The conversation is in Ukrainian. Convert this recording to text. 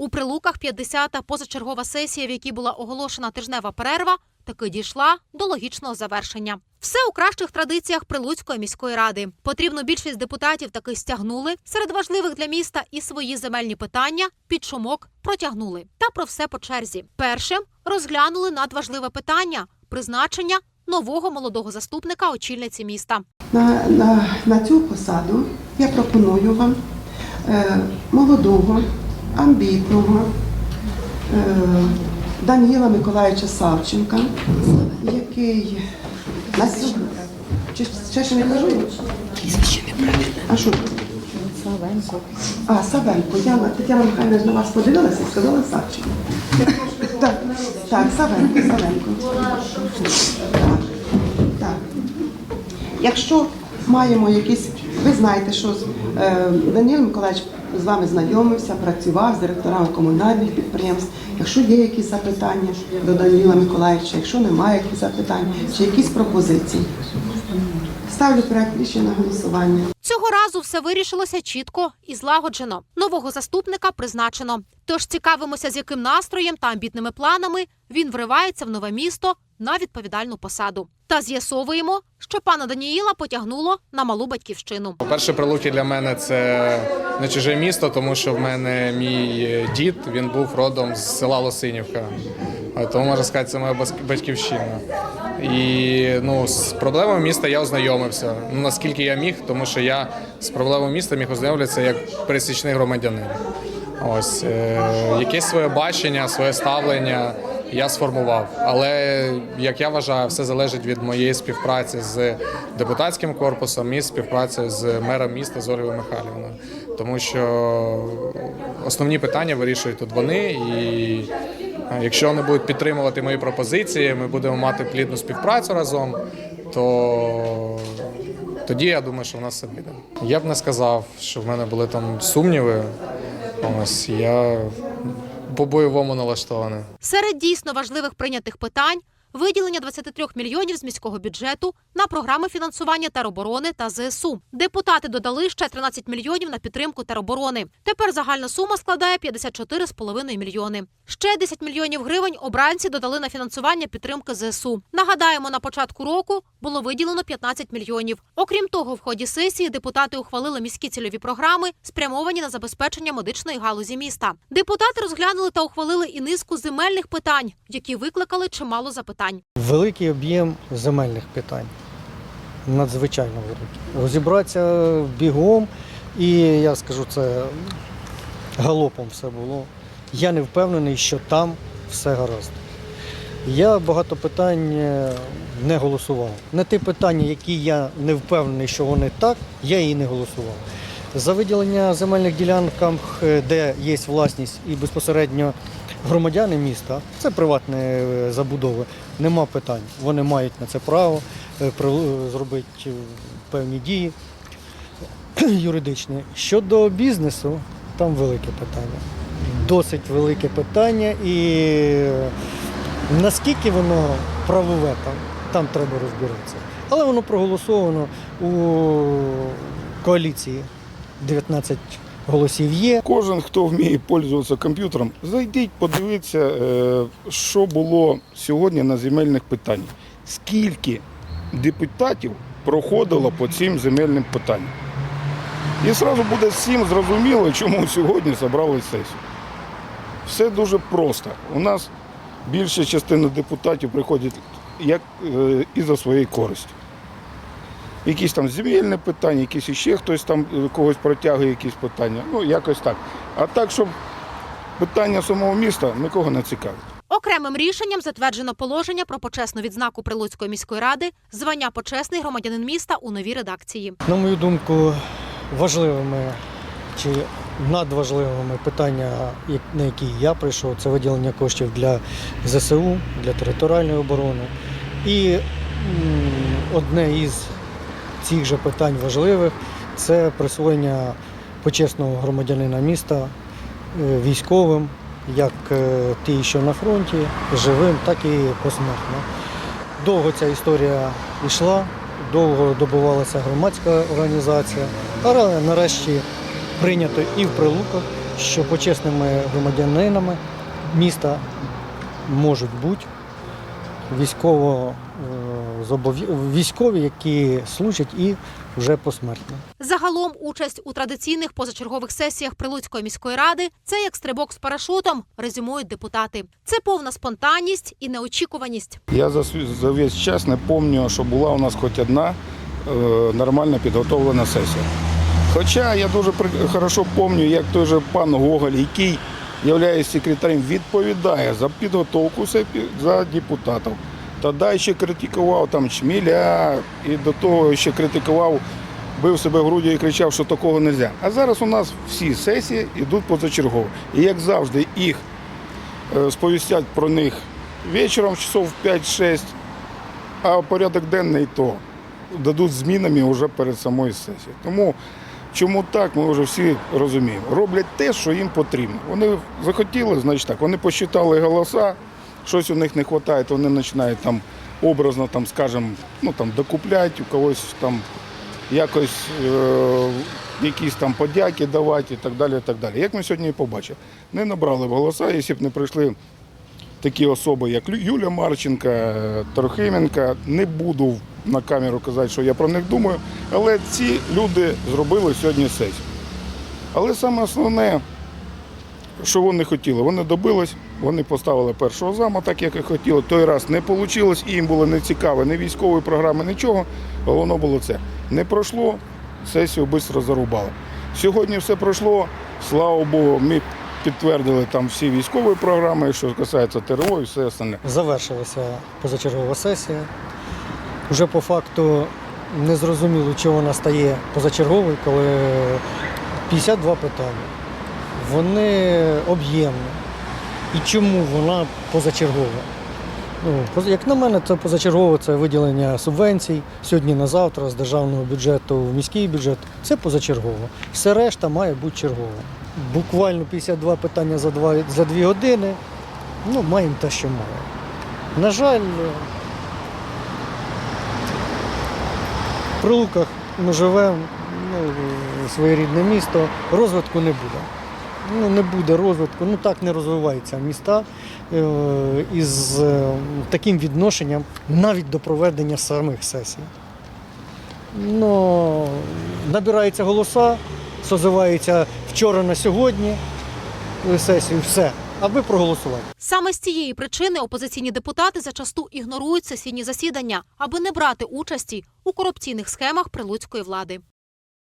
У прилуках 50-та позачергова сесія, в якій була оголошена тижнева перерва, таки дійшла до логічного завершення. Все у кращих традиціях Прилуцької міської ради. Потрібну більшість депутатів таки стягнули серед важливих для міста і свої земельні питання під шумок протягнули. Та про все по черзі. Першим розглянули надважливе питання призначення нового молодого заступника очільниці міста. На, на, на цю посаду я пропоную вам е, молодого, амбітного е, Даніла Миколаївича Савченка, який на чи ще ще не кажу? А що? Савенко. А, Савенко. Я Тетяна Михайловна на вас подивилася і сказала Савченко. Так, так, Савенко, Савенко. Так, так. Якщо маємо якісь, ви знаєте, що е, Даніл Миколаївич з вами знайомився, працював з директорами комунальних підприємств. Якщо є якісь запитання до Даніла Миколаївича, якщо немає якихось запитань, чи якісь пропозиції, ставлю проект рішення на голосування. Цього разу все вирішилося чітко і злагоджено. Нового заступника призначено. Тож цікавимося, з яким настроєм та амбітними планами він вривається в нове місто на відповідальну посаду. Та з'ясовуємо, що пана Даніїла потягнуло на малу батьківщину. По-перше, Прилуки для мене це не чуже місто, тому що в мене мій дід він був родом з села Лосинівка. Тому можна сказати, це моя батьківщина. І ну, з проблемами міста я ознайомився. Ну, наскільки я міг, тому що я з проблемами міста міг ознайомитися як пересічний громадянин. Ось е, якесь своє бачення, своє ставлення я сформував. Але як я вважаю, все залежить від моєї співпраці з депутатським корпусом і співпраці з мером міста з Ольгою Михайлівною. Тому що основні питання вирішують тут вони. І якщо вони будуть підтримувати мої пропозиції, ми будемо мати плідну співпрацю разом, то тоді я думаю, що в нас все вийде. Я б не сказав, що в мене були там сумніви. Ось я по-бойовому налаштований. Серед дійсно важливих прийнятих питань виділення 23 мільйонів з міського бюджету на програми фінансування тероборони та ЗСУ. Депутати додали ще 13 мільйонів на підтримку тероборони. Тепер загальна сума складає 54,5 мільйони. Ще 10 мільйонів гривень обранці додали на фінансування підтримки ЗСУ. Нагадаємо, на початку року було виділено 15 мільйонів. Окрім того, в ході сесії депутати ухвалили міські цільові програми, спрямовані на забезпечення медичної галузі міста. Депутати розглянули та ухвалили і низку земельних питань, які викликали чимало запитань. Великий об'єм земельних питань. Надзвичайно великий. Розібратися бігом, і я скажу це галопом все було. Я не впевнений, що там все гаразд. Я багато питань е, не голосував. На ті питання, які я не впевнений, що вони так, я і не голосував. За виділення земельних ділянках, де є власність і безпосередньо громадяни міста, це приватні е, забудови, нема питань. Вони мають на це право е, зробити певні дії юридичні. Щодо бізнесу, там велике питання. Досить велике питання і наскільки воно правове там, там треба розбиратися. Але воно проголосовано у коаліції. 19 голосів є. Кожен, хто вміє пользуватися комп'ютером, зайдіть, подивіться, е, що було сьогодні на земельних питаннях. Скільки депутатів проходило по цим земельним питанням. І одразу буде всім зрозуміло, чому сьогодні зібрали сесію. Все дуже просто. У нас більша частина депутатів приходять як е, і за своєю користю. Якісь там земельні питання, якісь іще хтось там е, когось протягує якісь питання. Ну, якось так. А так, щоб питання самого міста нікого не цікавить. Окремим рішенням затверджено положення про почесну відзнаку Прилуцької міської ради, звання почесний громадянин міста у новій редакції. На мою думку, важливими чи надважливими питання, на які я прийшов, це виділення коштів для ЗСУ, для територіальної оборони. І одне із цих же питань важливих це присвоєння почесного громадянина міста е, військовим, як е, ті, що на фронті, живим, так і посмертно. Довго ця історія йшла, довго добувалася громадська організація, але нарешті прийнято і в Прилуках, що почесними громадянинами міста можуть бути військово, е, військові, які служать і вже посмертно. Загалом участь у традиційних позачергових сесіях Прилуцької міської ради це як стрибок з парашутом, резюмують депутати. Це повна спонтанність і неочікуваність. Я за, за весь час не пам'ятаю, що була у нас хоч одна е, нормально підготовлена сесія. Хоча я дуже хорошо пам'ятаю, як той же пан Гоголь, який є секретарем, відповідає за підготовку за депутатів. Тоді ще критикував там Чміля і до того ще критикував, бив себе в груді і кричав, що такого не можна. А зараз у нас всі сесії йдуть позачергово. І як завжди, їх е, сповістять про них вечором, часов в 5-6, а порядок денний то дадуть змінами вже перед самою сесією. Тому чому так, ми вже всі розуміємо. Роблять те, що їм потрібно. Вони захотіли, значить так, вони посчитали голоса, щось у них не вистачає, вони починають там образно, там, скажімо, ну, там, докупляти, у когось там якось е, якісь там подяки давати і так далі. І так далі. Як ми сьогодні і побачили, не набрали голоса, якщо б не прийшли такі особи, як Юля Марченка, е, Трохименка. Не буду на камеру казати, що я про них думаю, але ці люди зробили сьогодні сесію. Але саме основне, що вони хотіли, вони добились, вони поставили першого зама, так як і хотіли. Той раз не вийшло, і їм було не цікаво, ні військової програми, нічого. Головне було це. Не пройшло, сесію швидко зарубали. Сьогодні все пройшло, слава Богу, ми підтвердили там всі військові програми, що касається ТРО і все остальне. Завершилася позачергова сесія. Вже по факту не зрозуміло, чого вона стає позачерговою, коли 52 питання. Вони об'ємні. І чому вона позачергова? Ну, як на мене, це позачергове це виділення субвенцій сьогодні на завтра з державного бюджету в міський бюджет. Це позачергово. Все решта має бути чергово. Буквально 52 питання за 2, за 2 години. Ну, маємо те, що маємо. На жаль, в Прилуках ми живемо, ну, своєрідне місто, розвитку не буде. Ну, не буде розвитку, ну так не розвиваються міста е, із е, таким відношенням навіть до проведення самих сесій. Ну, набираються голоса, созиваються вчора на сьогодні е, сесію, все, аби проголосувати. Саме з цієї причини опозиційні депутати зачасту ігнорують сесійні засідання, аби не брати участі у корупційних схемах прилуцької влади.